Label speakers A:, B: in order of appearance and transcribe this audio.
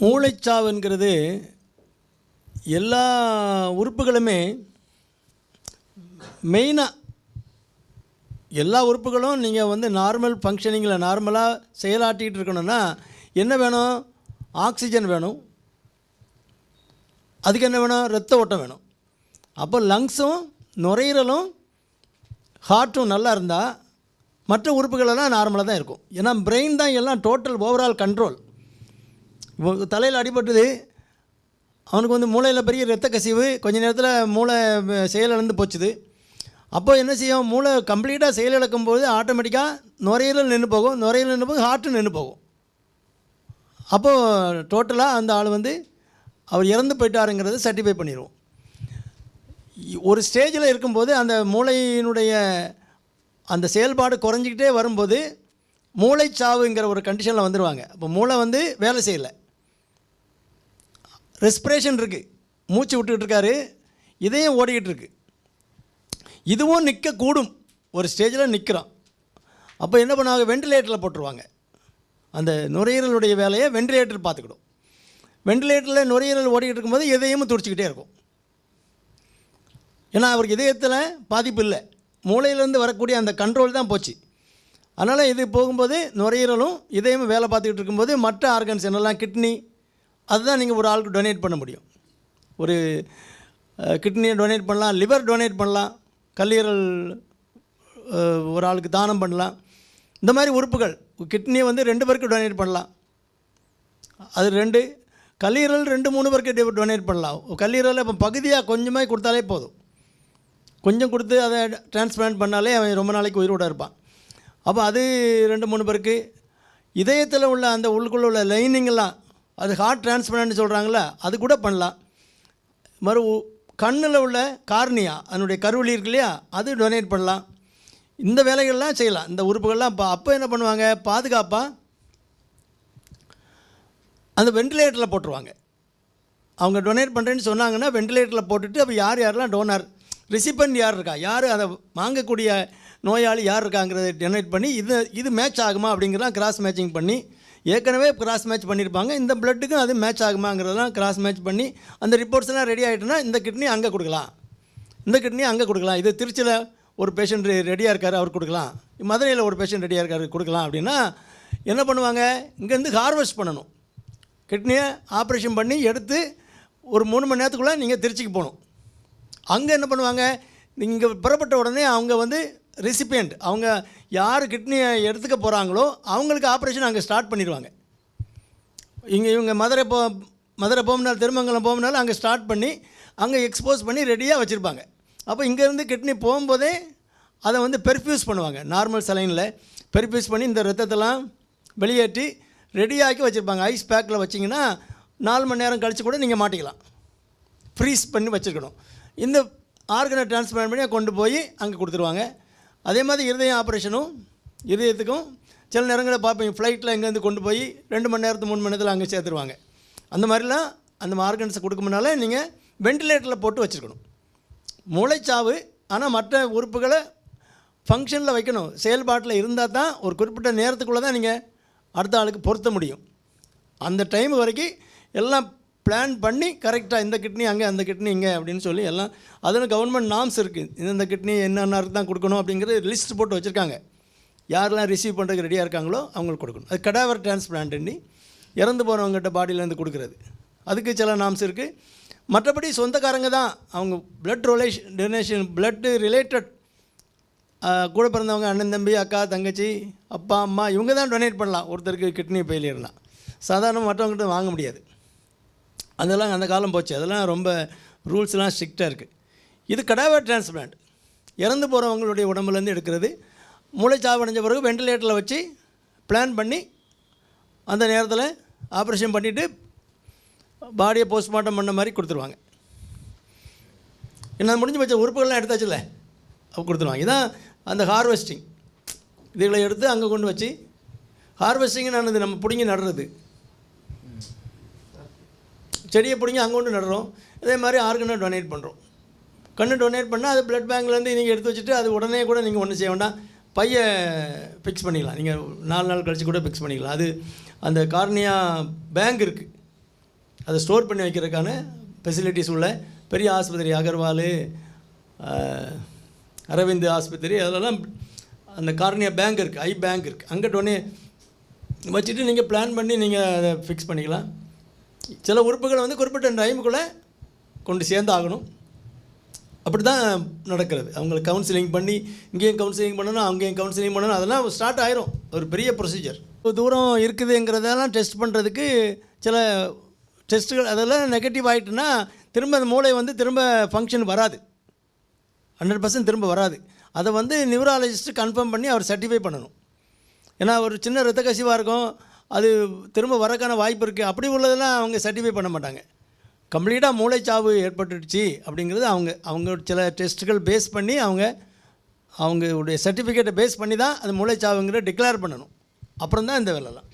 A: மூளைச்சாவுங்கிறது எல்லா உறுப்புகளுமே மெயினாக எல்லா உறுப்புகளும் நீங்கள் வந்து நார்மல் ஃபங்க்ஷனிங்கில் நார்மலாக செயலாட்டிகிட்டு இருக்கணும்னா என்ன வேணும்? ஆக்சிஜன் வேணும். அதுக்கு என்ன வேணும்? ரத்த ஓட்டம் வேணும். அப்போ லங்ஸும் நுரையீரலும் ஹார்ட்டும் நல்லா இருந்தால் மற்ற உறுப்புகளெல்லாம் நார்மலாக தான் இருக்கும். ஏன்னா பிரெயின் தான் எல்லாம் டோட்டல் ஓவரால் கண்ட்ரோல் இப்போ தலையில் அடிபட்டது. அவனுக்கு வந்து மூளையில் பெரிய ரத்த கசிவு. கொஞ்ச நேரத்தில் மூளை செயலிழந்து போச்சுது. அப்போ என்ன செய்யும்? மூளை கம்ப்ளீட்டாக செயலிழக்கும் போது ஆட்டோமேட்டிக்காக நுரையீரல் நின்று போகும். நுரையீரல் நின்று போகும். ஹார்ட்டு நின்று போகும். அப்போது டோட்டலாக அந்த ஆள் வந்து அவர் இறந்து போயிட்டாருங்கிறத சர்டிஃபை பண்ணிடுவோம் ஒரு ஸ்டேஜில் இருக்கும்போது அந்த மூளையினுடைய அந்த செயல்பாடு குறைஞ்சிக்கிட்டே வரும்போது மூளைச்சாவுங்கிற ஒரு கண்டிஷனில் வந்துடுவாங்க அப்போ மூளை வந்து வேலை செய்யலை. ரெஸ்பிரேஷன் இருக்குது மூச்சு விட்டுக்கிட்டு இருக்காரு. இதையும் ஓடிக்கிட்டு இருக்கு. இதுவும் நிற்கக்கூடும் ஒரு ஸ்டேஜில் நிற்கிறோம் அப்போ என்ன பண்ணுவாங்க? வெண்டிலேட்டரில் போட்டுருவாங்க. அந்த நுரையீரலுடைய வேலையை வெண்டிலேட்டர் பார்த்துக்கிடும். வெண்டிலேட்டரில் நுரையீரல் ஓடிக்கிட்டு இருக்கும்போது இதயமும் துடிச்சிக்கிட்டே இருக்கும். ஏன்னா அவருக்கு இதயத்தில் பாதிப்பு இல்லை. மூளையிலேருந்து வரக்கூடிய அந்த கண்ட்ரோல் தான் போச்சு. அதனால் இது போகும்போது நுரையீரலும் இதயமும் வேலை பார்த்துக்கிட்டு இருக்கும்போது மற்ற ஆர்கன்ஸ் என்னெல்லாம் கிட்னி அதுதான் நீங்கள் ஒரு ஆளுக்கு டொனேட் பண்ண முடியும். ஒரு கிட்னியை டொனேட் பண்ணலாம் லிவர் டொனேட் பண்ணலாம் கல்லீரல் ஒரு ஆளுக்கு தானம் பண்ணலாம். இந்த மாதிரி உறுப்புகள் கிட்னியை வந்து ரெண்டு பேருக்கு டொனேட் பண்ணலாம். அது ரெண்டு கல்லீரல் ரெண்டு மூணு பேருக்கு டொனேட் பண்ணலாம்? கல்லீரலை இப்போ பகுதியாக கொஞ்சமாக கொடுத்தாலே போதும். கொஞ்சம் கொடுத்து அதை டிரான்ஸ்பிளான்ட் பண்ணாலே அவன் ரொம்ப நாளைக்கு உயிரோடு இருப்பான். அப்போ அது ரெண்டு மூணு பேருக்கு. இதயத்தில் உள்ள அந்த உள்ளுக்குள்ள உள்ள லைனிங்கெல்லாம் அது ஹார்ட் டிரான்ஸ்பிளான்ட் சொல்கிறாங்களே அது கூட பண்ணலாம். மறு கண்ணில் உள்ள கார்னியா அதனுடைய கருவழி இருக்கு இல்லையா அது டொனேட் பண்ணலாம். இந்த வேலைகள்லாம் செய்யலாம். இந்த உறுப்புகள்லாம் இப்போ அப்போ என்ன பண்ணுவாங்க? பாதுகாப்பாக அந்த வெண்டிலேட்டரில் போட்டுருவாங்க. அவங்க டொனேட் பண்ணுறேன்னு சொன்னாங்கன்னா வெண்டிலேட்டரில் போட்டுட்டு அப்போ யார் யாரெல்லாம் டோனர் ரிசிபெண்ட் யார் இருக்கா? யார் அதை வாங்கக்கூடிய நோயாளி யார் இருக்காங்கிறத டொனேட் பண்ணி இது இது மேட்ச் ஆகுமா அப்படிங்கிறலாம் கிராஸ் மேட்சிங் பண்ணி ஏற்கனவே கிராஸ் மேட்ச் பண்ணியிருப்பாங்க இந்த பிளட்டுக்கும் அது மேட்ச் ஆகுமாங்கிறதெல்லாம் கிராஸ் மேட்ச் பண்ணி அந்த ரிப்போர்ட்ஸ் எல்லாம் ரெடி ஆகிட்டுனா இந்த கிட்னி அங்கே கொடுக்கலாம். இந்த கிட்னி அங்கே கொடுக்கலாம். இது திருச்சியில் ஒரு பேஷண்ட் ரெடியாக இருக்கார் அவர் கொடுக்கலாம். மதுரையில் ஒரு பேஷண்ட் ரெடியாக இருக்கார் கொடுக்கலாம் அப்படின்னா என்ன பண்ணுவாங்க? இங்கேருந்து ஹார்வெஸ்ட் பண்ணணும். கிட்னியை ஆப்ரேஷன் பண்ணி எடுத்து ஒரு மூணு மணி நேரத்துக்குள்ளே நீங்கள் திருச்சிக்கு போகணும். அங்கே என்ன பண்ணுவாங்க? நீங்கள் புறப்பட்ட உடனே அவங்க வந்து ரெசிபியண்ட் அவங்க யார் கிட்னியை எடுத்துக்க போகிறாங்களோ அவங்களுக்கு ஆப்ரேஷன் அங்கே ஸ்டார்ட் பண்ணிடுவாங்க. இங்கே இவங்க மதுரை போ மதுரை போகணுனாலும் திருமங்கலம் போகும்னாலும் அங்கே ஸ்டார்ட் பண்ணி அங்கே எக்ஸ்போஸ் பண்ணி ரெடியாக வச்சுருப்பாங்க. அப்போ இங்கேருந்து கிட்னி போகும்போதே அதை வந்து பெர்ஃப்யூஸ் பண்ணுவாங்க. நார்மல் சலைனில் பெர்ஃப்யூஸ் பண்ணி இந்த ரத்தத்தெல்லாம் வெளியேற்றி ரெடியாக்கி வச்சுருப்பாங்க. ஐஸ் பேக்கில் வச்சிங்கன்னா நாலு மணி நேரம் கழித்து கூட நீங்கள் மாட்டிக்கலாம். ஃப்ரீஸ் பண்ணி வச்சுருக்கணும். இந்த ஆர்கனை டிரான்ஸ்பிளான் பண்ணி கொண்டு போய் அங்கே கொடுத்துருவாங்க. அதே மாதிரி இருதயம் ஆப்ரேஷனும் இருதயத்துக்கும் சில நேரங்களில் பார்ப்பீங்க ஃப்ளைட்டில் இங்கேருந்து கொண்டு போய் ரெண்டு மணி நேரத்து மூணு மணி நேரத்தில் அங்கே சேர்த்துருவாங்க. அந்த மாதிரிலாம் அந்த ஆர்கன்ஸை கொடுக்கும்னால நீங்கள் வெண்டிலேட்டரில் போட்டு வச்சுருக்கணும். மூளைச்சாவு ஆனால் மற்ற உறுப்புகளை ஃபங்க்ஷனில் வைக்கணும். செயல்பாட்டில் இருந்தால் தான் ஒரு குறிப்பிட்ட நேரத்துக்குள்ளே தான் நீங்கள் அடுத்த ஆளுக்கு பொருத்த முடியும். அந்த டைம் வரைக்கும் எல்லாம் பிளான் பண்ணி கரெக்டாக இந்த கிட்னி அங்கே அந்த கிட்னி இங்கே அப்படின்னு சொல்லி எல்லாம் அதில் கவர்மெண்ட் நாம்ஸ் இருக்குது இந்த கிட்னி என்னென்னருக்கு தான் கொடுக்கணும் அப்படிங்கிறது லிஸ்ட் போட்டு வச்சுருக்காங்க. யாரெல்லாம் ரிசீவ் பண்ணுறதுக்கு ரெடியாக இருக்காங்களோ அவங்களுக்கு கொடுக்கணும். அது கடாவர் டிரான்ஸ்பிளான்ட்னி இறந்து போனவங்ககிட்ட பாடியிலேருந்து கொடுக்குறது. அதுக்கு சில நாம்ஸ் இருக்குது மற்றபடி சொந்தக்காரங்க தான். அவங்க blood relation donation blood related கூட பிறந்தவங்க அண்ணன் தம்பி அக்கா தங்கச்சி அப்பா அம்மா இவங்க தான் டொனேட் பண்ணலாம். ஒருத்தருக்கு கிட்னி ஃபெயிலியர்னா சாதாரண மற்றவங்ககிட்ட வாங்க முடியாது. அதெல்லாம் அந்த காலம் போச்சு. அதெல்லாம் ரொம்ப ரூல்ஸ்லாம் ஸ்ட்ரிக்டாக இருக்குது இது கடாவர் டிரான்ஸ்பிளான்ட் இறந்து போகிறவங்களுடைய உடம்புலேருந்து எடுக்கிறது. மூளைச்சாவடைஞ்ச பிறகு வெண்டிலேட்டரில் வச்சு பிளான் பண்ணி அந்த நேரத்தில் ஆப்ரேஷன் பண்ணிவிட்டு பாடியை போஸ்ட்மார்ட்டம் பண்ண மாதிரி கொடுத்துருவாங்க. என்ன முடிஞ்சு வச்ச உறுப்புகள்லாம் எடுத்தாச்சுல்ல. அப்போ கொடுத்துருவாங்க. இதான் அந்த ஹார்வெஸ்டிங் இதுகளை எடுத்து அங்கே கொண்டு வச்சு ஹார்வெஸ்டிங்னு நடந்தது நம்ம பிடுங்கி நடுறது. செடியை பிடிங்கி அங்கே கொண்டு நடுறோம். இதே மாதிரி ஆர்கனை டொனேட் பண்ணுறோம் கண்ணு டொனேட் பண்ணால் அது பிளட் பேங்க்லேருந்து நீங்கள் எடுத்து வச்சுட்டு அது உடனே கூட நீங்கள் ஒன்றும் செய்ய வேண்டாம். பையை ஃபிக்ஸ் பண்ணிக்கலாம். நீங்கள் நாலு நாள் கழித்து கூட ஃபிக்ஸ் பண்ணிக்கலாம். அது அந்த கார்னியா பேங்க் இருக்குது அதை ஸ்டோர் பண்ணி வைக்கிறதுக்கான ஃபெசிலிட்டிஸ் உள்ள பெரிய ஆஸ்பத்திரி அகர்வால் அரவிந்த் ஆஸ்பத்திரி அதெல்லாம் அந்த கார்னியா பேங்க் இருக்குது ஐ பேங்க் இருக்குது அங்கே டொனே வச்சுட்டு நீங்கள் பிளான் பண்ணி நீங்கள் அதை ஃபிக்ஸ் பண்ணிக்கலாம். சில உறுப்புகளை வந்து குறிப்பிட்ட டைமுக்குள்ளே கொண்டு சேர்ந்து ஆகணும் அப்படி தான் நடக்கிறது. அவங்களை கவுன்சிலிங் பண்ணி இங்கேயும் கவுன்சிலிங் பண்ணணும் அங்கேயும் கவுன்சிலிங் பண்ணணும் அதெல்லாம் ஸ்டார்ட் ஆயிரும். ஒரு பெரிய ப்ரொசீஜர் தூரம் இருக்குதுங்கிறதெல்லாம் டெஸ்ட் பண்ணுறதுக்கு சில டெஸ்ட்டுகள் அதெல்லாம் நெகட்டிவ் ஆகிட்டுனா திரும்ப அந்த மூளை வந்து திரும்ப ஃபங்க்ஷன் வராது. ஹண்ட்ரட் பர்சன்ட் திரும்ப வராது. அதை வந்து நியூராலஜிஸ்ட்டு கன்ஃபார்ம் பண்ணி அவர் சர்டிஃபை பண்ணணும். ஏன்னா ஒரு சின்ன ரத்த கசிவாக இருக்கும். அது திரும்ப வரக்கான வாய்ப்பு இருக்குது அப்படி உள்ளதெல்லாம் அவங்க சர்டிஃபை பண்ண மாட்டாங்க. கம்ப்ளீட்டாக மூளைச்சாவு ஏற்பட்டுடுச்சு அப்படிங்கிறது அவங்க அவங்க சில டெஸ்ட்டுகள் பேஸ் பண்ணி அவங்க அவங்களுடைய சர்டிஃபிகேட்டை பேஸ் பண்ணி தான் அது மூளைச்சாவுங்கிற டிக்ளேர் பண்ணணும். அப்புறம் தான் இந்த வேலைலாம்.